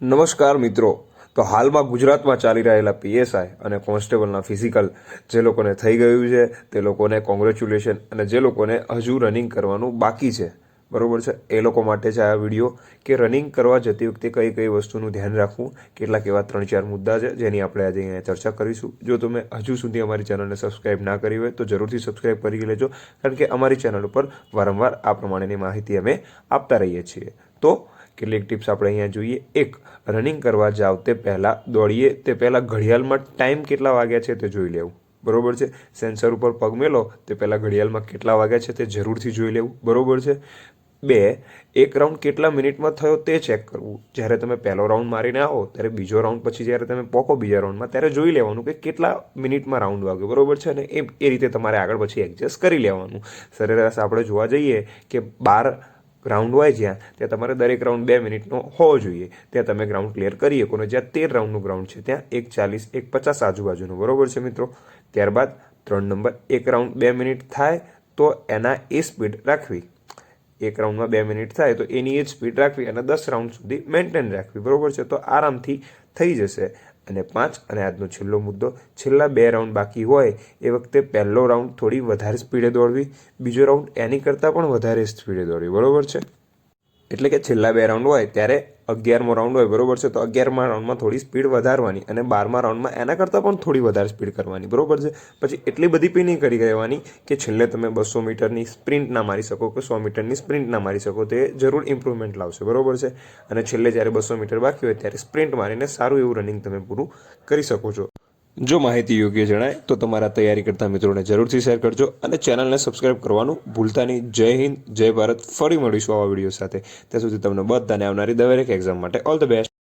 નમસ્કાર મિત્રો. તો હાલમાં ગુજરાતમાં ચાલી રહેલા પીએસઆઈ અને કોન્સ્ટેબલના ફિઝિકલ જે લોકોને થઈ ગયું છે, તે લોકોને કોંગ્રેચ્યુલેશન અને જે લોકોને હજુ રનિંગ કરવાનું બાકી છે. બરાબર છે? એ લોકો માટે છે આ વીડિયો કે રનિંગ કરવા જતી વખતે કઈ કઈ વસ્તુનું ધ્યાન રાખવું, કેટલાક એવા ત્રણ ચાર મુદ્દા છે જેની આપણે આજે અહીંયા ચર્ચા કરીશું. જો તમે હજુ સુધી અમારી ચેનલને સબસ્ક્રાઇબ ના કરી હોય તો જરૂરથી સબસ્ક્રાઇબ કરી લેજો, કારણ કે અમારી ચેનલ ઉપર વારંવાર આ પ્રમાણેની માહિતી અમે આપતા રહીએ છીએ. તો કેટલીક ટિપ્સ આપણે અહીંયા જોઈએ. એક રનિંગ કરવા જાવ તે પહેલાં દોડીએ, તે પહેલાં ઘડિયાળમાં ટાઈમ કેટલા વાગ્યા છે તે જોઈ લેવું. બરોબર છે? સેન્સર ઉપર પગ મેલો, તે પહેલાં ઘડિયાળમાં કેટલા વાગ્યા છે તે જરૂરથી જોઈ લેવું. બરોબર છે? બે, એક રાઉન્ડ કેટલા મિનિટમાં થયો તે ચેક કરવું. જ્યારે તમે પહેલો રાઉન્ડ મારીને આવો, ત્યારે બીજો રાઉન્ડ પછી જ્યારે તમે પોકો બીજા રાઉન્ડમાં ત્યારે જોઈ લેવાનું કે કેટલા મિનિટમાં રાઉન્ડ વાગ્યો. બરોબર છે? અને એ એ રીતે તમારે આગળ પછી એડજસ્ટ કરી લેવાનું. સરેરાશ આપણે જોવા જઈએ કે બાર ગ્રાઉન્ડ હોય જ્યાં ત્યાં તમારે દરેક રાઉન્ડ બે મિનિટનો હોવો જોઈએ. ત્યાં તમે ગ્રાઉન્ડ ક્લિયર કરી શકો ને જ્યાં તેર રાઉન્ડનું ગ્રાઉન્ડ છે, ત્યાં એક ચાલીસ, એક પચાસ આજુબાજુનું. બરોબર છે મિત્રો? ત્યારબાદ ત્રણ નંબર, એક રાઉન્ડ બે મિનિટ થાય તો એના એ સ્પીડ રાખવી. એક રાઉન્ડમાં બે મિનિટ થાય તો એની એ જ સ્પીડ રાખવી અને દસ રાઉન્ડ સુધી મેન્ટેન રાખવી. બરોબર છે? તો આરામથી થઈ જશે. અને પાંચ, અને આજનો છેલ્લો મુદ્દો, છેલ્લા બે રાઉન્ડ બાકી હોય એ વખતે પહેલો રાઉન્ડ થોડી વધારે સ્પીડે દોડવી બીજો રાઉન્ડ એની કરતાં પણ વધારે સ્પીડે દોડવી બરાબર છે? એટલે કે છેલ્લા બે રાઉન્ડ હોય ત્યારે અગિયારમો રાઉન્ડ હોય, બરોબર છે? તો અગિયારમા રાઉન્ડમાં થોડી સ્પીડ વધારવાની અને બારમા રાઉન્ડમાં એના કરતાં પણ થોડી વધારે સ્પીડ કરવાની, બરોબર છે? પછી એટલી બધી પી નહીં કરી રહેવાની કે છેલ્લે તમે બસો મીટરની સ્પ્રિન્ટ ના મારી શકો કે સો મીટરની સ્પ્રિન્ટ ના મારી શકો, તે જરૂર ઇમ્પ્રુવમેન્ટ લાવશે, બરોબર છે? અને છેલ્લે જ્યારે બસો મીટર બાકી હોય ત્યારે સ્પ્રિન્ટ મારીને સારું એવું રનિંગ તમે પૂરું કરી શકો છો. જો માહિતી યોગ્ય જણાય તો તમારા તૈયારી કરતા મિત્રોને જરૂરથી શેર કરજો અને ચેનલને સબસ્ક્રાઇબ કરવાનું ભૂલતા નહીં જય હિન્દ, જય ભારત. ફરી મળીશું આવા વીડિયો સાથે. ત્યાં સુધી તમને બધાને આવનારી દરેક એક્ઝામ માટે ઓલ ધ બેસ્ટ